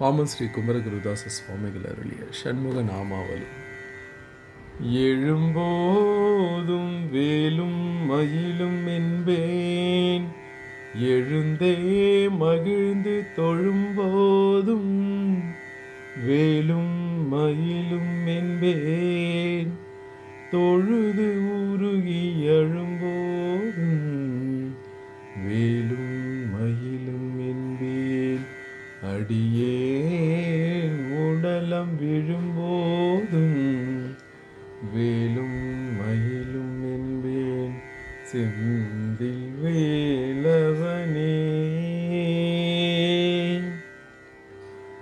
பாமன் ஸ்ரீ குமரகுருதாச சுவாமிகள் அருளிய சண்முக நாமாவலி எழும்போதும் வேலும் மயிலும் என்பேன். எழுந்தே மகிழ்ந்து தொழும்போதும் வேலும் மயிலும் என்பேன். தொழுது உருகி எழும்போதும் வேலும் மயிலும் என்பேன். அடியே வேலும் மயிலும் என்பேன் செந்தில் வேலவனே.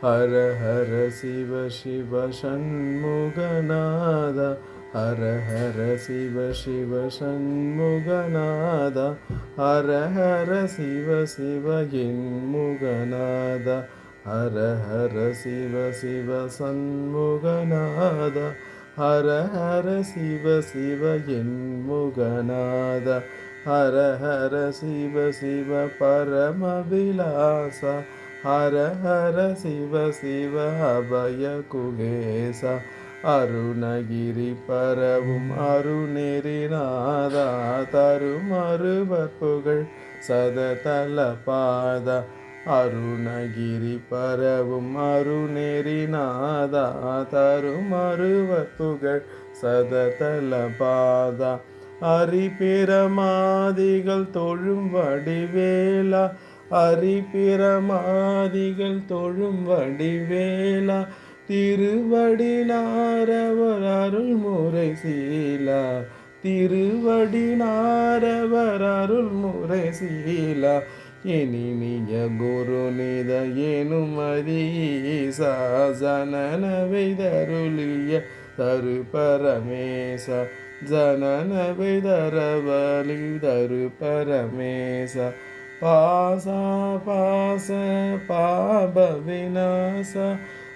ஹர ஹர சிவ சிவ சண்முகநாத ஹர ஹர சிவ சிவ சண்முகநாத ஹர ஹர சிவ சிவ என்முகநாத ஹர ஹர சிவ சிவ சண்முகநாத ஹர ஹர சிவ சிவ என் முகநாத. ஹர ஹர சிவ சிவ பரமவிலாச ஹர ஹர சிவ சிவ அபய குகேச. அருணகிரி பரவும் அருணெறிநாதா தரும் சததல பாத. அருணகிரி பரவும் அருநெறிநாதா தருமருவ புகழ் சததல பாதா. அரிபிரமாதிகள் தொழும் வடிவேலா அரிபிரமாதிகள் தொழும் வடிவேலா. திருவடி நாரவர் அருள்முறை சீலா திருவடி நாரவர் அருள்முறை சீலா. எனினிய குருநித எனும் அதீசா ஜனனவை தருளிய தரு பரமேச. ஜனனவை தரவலி தரு பரமேச. பாச பாச பாப விநாச.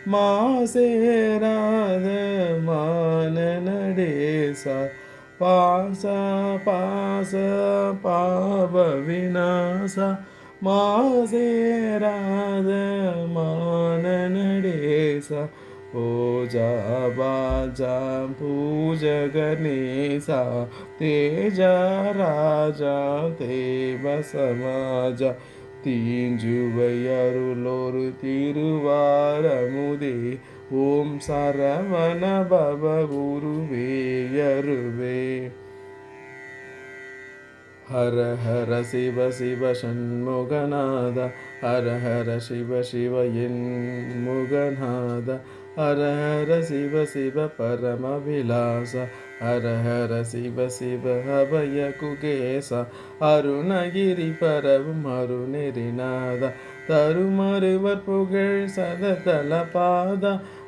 மாசேராத மானநடேச பாச பாச பாப விநாச. मा से राधमानेषा पूज गणेश ते ज राजा ते बसमाज ती जुवयरुलोरुतिरुवारमुदे ॐ शरमणुरुवे ये ஹர ஹர சிவ சிவ சண்முகநாத ஹர ஹர சிவ சிவ என் முகநாத ஹர ஹர சிவ சிவ பரமவிலாச ஹர ஹர சிவ சிவ அபய குகேச அருணகிரி பரவும் அருணெறிநாத தருமருவர் புகழ் சததல பாத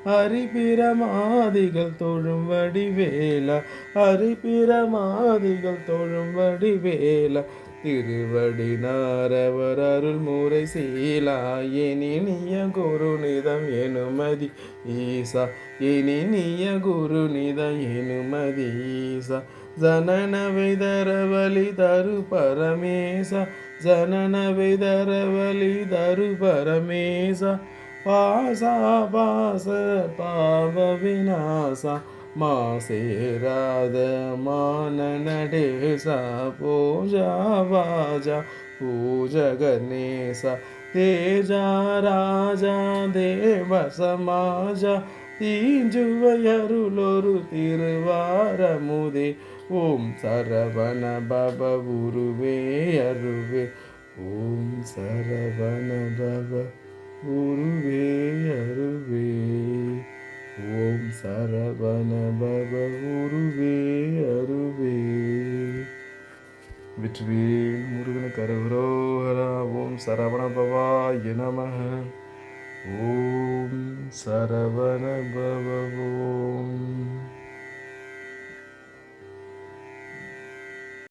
அரிபிரமாதிகள் தொழும் வடிவேல அரிபிரமாதிகள் தொழும் வடிவேல. திருவடி நாரவர் அருள் முறை சீலா எனினிய குருநிதம் எனுமதி ஈசா. எனினிய குருநிதம் எனுமதி ஈசா. ஜனனவை தரவலி தரு பரமேசா. ஜனனவை தரவலி தரு பரமேசா. பாசா பாச பாவ விநாசா மாசேராத மான நடேச பூஜா வாஜா பூஜ கணேச தேஜா ராஜா தேவ சமாஜ தீஞ்சுவையருளொரு திருவாரமுதே ஓம் சரவண பவ உருவே அருவே ஓம் சரவண பவ உருவே அருவே. ஓம் சரவண பவ உருவே அருவே. வெற்றிவேல் முருகனுக்கு அருகரோகரா. ஓம் சரவண பவாய நம ஓம் சரவண பவ ஓம்.